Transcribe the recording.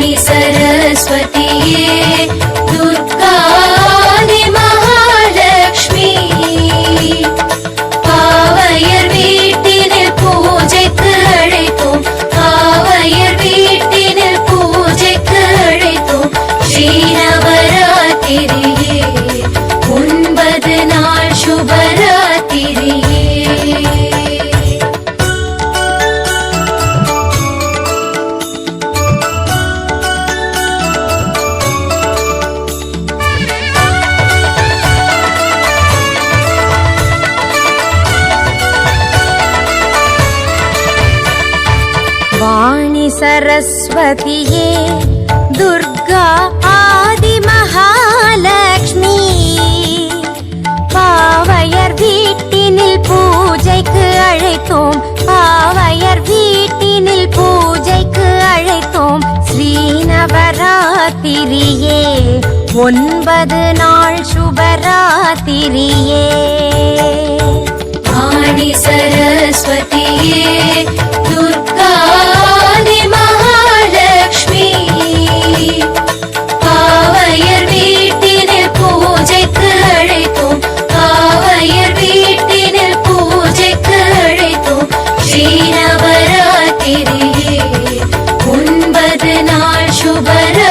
ஞானி சரஸ்வதியே. வாணி சரஸ்வதியே துர்கா ஆதி மகாலட்சுமி பாவையர் வீட்டினில் பூஜைக்கு அழைத்தோம் பாவையர் வீட்டினில் பூஜைக்கு அழைத்தோம் ஸ்ரீநவராத்திரியே ஒன்பது நாள் சுபராத்திரியே। வாணி சரஸ்வதியே ஸ்ரீநவராத்திரியே ஒன்பது நாள் சுபரா